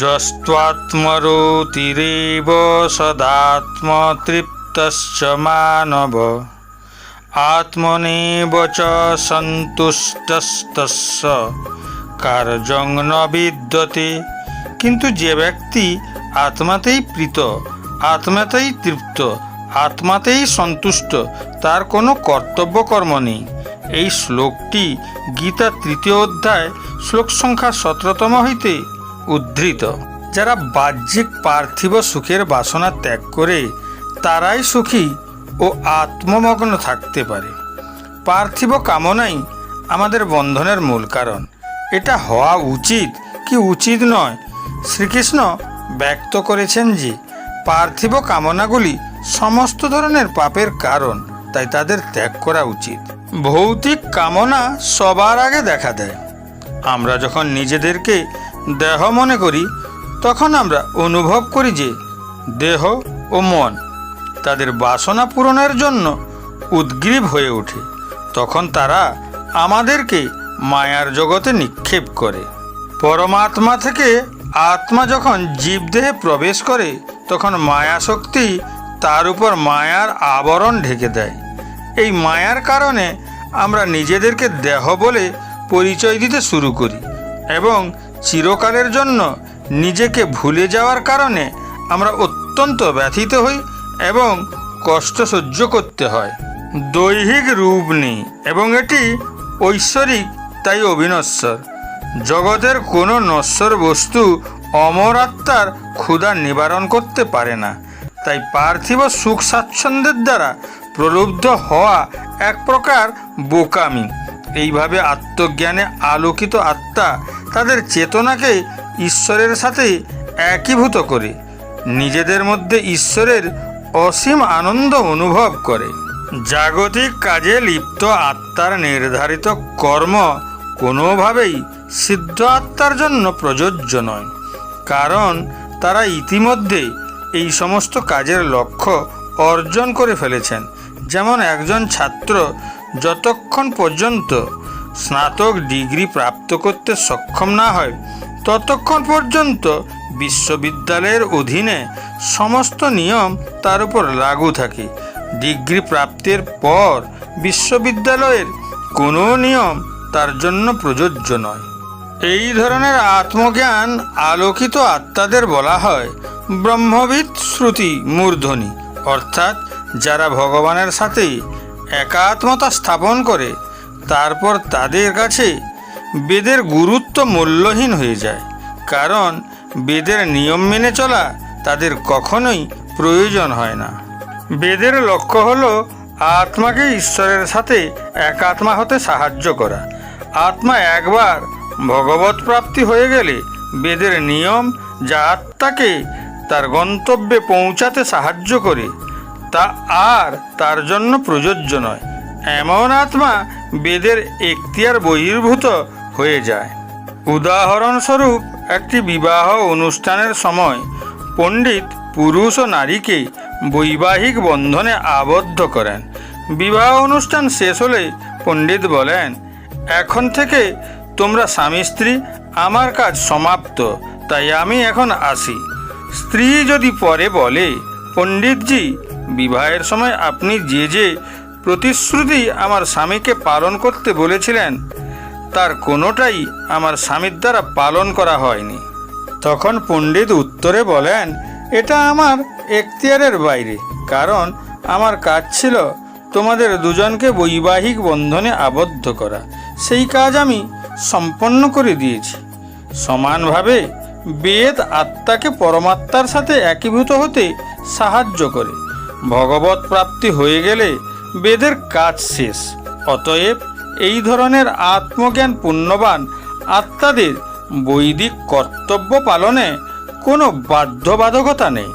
যস্ত্বাত্মরতিরেব সদাত্মতৃপ্তশ্চ মানব আত্মনেব চ সন্তুষ্টস্তস্য কার্যং ন বিদ্যতে কিন্তু যে ব্যক্তি আত্মাতেই প্রীত, আত্মাতেই তৃপ্ত, আত্মাতেই সন্তুষ্ট, তার কোনো কর্তব্য কর্ম নেই। এই শ্লোকটি গীতা তৃতীয় অধ্যায়, শ্লোক সংখ্যা সতেরোতম হইতে উদ্ধৃত। যারা বাহ্যিক পার্থিব সুখের বাসনা ত্যাগ করে, তারাই সুখী ও আত্মমগ্ন থাকতে পারে। পার্থিব কামনাই আমাদের বন্ধনের মূল কারণ। এটা হওয়া উচিত কি উচিত নয়? শ্রীকৃষ্ণ ব্যক্ত করেছেন যে, পার্থিব কামনাগুলি সমস্ত ধরনের পাপের কারণ, তাই তাদের ত্যাগ করা উচিত। ভৌতিক কামনা সবার আগে দেখা দেয়। আমরা যখন নিজেদেরকে দেহ মনে করি, তখন আমরা অনুভব করি যে দেহ ও মন তাদের বাসনা পূরণের জন্য উদ্গ্রীব হয়ে ওঠে। তখন তারা আমাদেরকে মায়ার জগতে নিক্ষেপ করে। পরমাত্মা থেকে আত্মা যখন জীবদেহে প্রবেশ করে, তখন মায়া শক্তি তার উপর মায়ার আবরণ ঢেকে দেয়। এই মায়ার কারণে আমরা নিজেদেরকে দেহ বলে পরিচয় দিতে শুরু করি এবং চিরকালের জন্য নিজেকে ভুলে যাওয়ার কারণে আমরা অত্যন্ত ব্যথিত হই এবং কষ্ট সহ্য করতে হয়। দৈহিক রূপ নেই এবং এটি ঐশ্বরিক, তাই অবিনশ্বর। জগতের কোনো নশ্বর বস্তু অমর আত্মার ক্ষুধা নিবারণ করতে পারে না। তাই পার্থিব সুখ স্বাচ্ছন্দ্যের দ্বারা প্রলুব্ধ হওয়া এক প্রকার বোকামি। এইভাবে আত্মজ্ঞানে আলোকিত আত্মা তাদের চেতনাকে ঈশ্বরের সাথে একীভূত করে, নিজেদের মধ্যে ঈশ্বরের অসীম আনন্দ অনুভব করে। জাগতিক কাজে লিপ্ত আত্মার নির্ধারিত কর্ম কোনোভাবেই সিদ্ধ আত্মার জন্য প্রযোজ্য নয়, কারণ তারা ইতিমধ্যে এই সমস্ত কাজের লক্ষ্য অর্জন করে ফেলেছেন। যেমন একজন ছাত্র যতক্ষণ পর্যন্ত স্নাতক ডিগ্রি প্রাপ্ত করতে সক্ষম না হয়, ততক্ষণ পর্যন্ত বিশ্ববিদ্যালয়ের অধীনে সমস্ত নিয়ম তার উপর লাগু থাকে। ডিগ্রি প্রাপ্তির পর বিশ্ববিদ্যালয়ের কোনো নিয়ম তার জন্য প্রযোজ্য নয়। এই ধরনের আত্মজ্ঞান আলোকিত আত্মাদের বলা হয় ব্রহ্মবিদ শ্রুতি মূর্ধনি। অর্থাৎ যারা ভগবানের সাথে একাত্মতা স্থাপন করে তারপর তাদের কাছে বেদের গুরুত্ব মূল্যহীন হয়ে যায়, কারণ বেদের নিয়ম মেনে চলা তাদের কখনোই প্রয়োজন হয় না। বেদের লক্ষ্য হলো আত্মাকে ঈশ্বরের সাথে একাত্মা হতে সাহায্য করা। আত্মা একবার ভগবত প্রাপ্তি হয়ে গেলে বেদের নিয়ম যা আত্মাকে তার গন্তব্যে পৌঁছাতে সাহায্য করে, তা আর তার জন্য প্রযোজ্য নয়। এমন আত্মা বেদের এখতিয়ার বহির্ভূত হয়ে যায়। উদাহরণস্বরূপ, একটি বিবাহ অনুষ্ঠানের সময় পণ্ডিত পুরুষ ও নারীকে বৈবাহিক বন্ধনে আবদ্ধ করেন। বিবাহ অনুষ্ঠান শেষ হলে পণ্ডিত বলেন, এখন থেকে তোমরা স্বামী স্ত্রী, আমার কাজ সমাপ্ত, তাই আমি এখন আসি। স্ত্রী যদি পরে বলে, পণ্ডিতজি, বিবাহের সময় আপনি যে যে প্রতিশ্রুতি আমার স্বামীকে পালন করতে বলেছিলেন, তার কোনোটাই আমার স্বামীর দ্বারা পালন করা হয়নি। তখন পণ্ডিত উত্তরে বলেন, এটা আমার এখতিয়ারের বাইরে, কারণ আমার কাজ ছিল তোমাদের দুজনকে বৈবাহিক বন্ধনে আবদ্ধ করা। সেই কাজ আমি সম্পন্ন করে দিয়েছি। সমানভাবে বেদ আত্মাকে পরমাত্মার সাথে একীভূত হতে সাহায্য করে। ভগবত প্রাপ্তি হয়ে গেলে বেদের কাজ শেষ। অতএব এই ধরনের আত্মজ্ঞান পুণ্যবান আত্মাদের বৈদিক কর্তব্য পালনে কোনো বাধ্যবাধকতা নেই।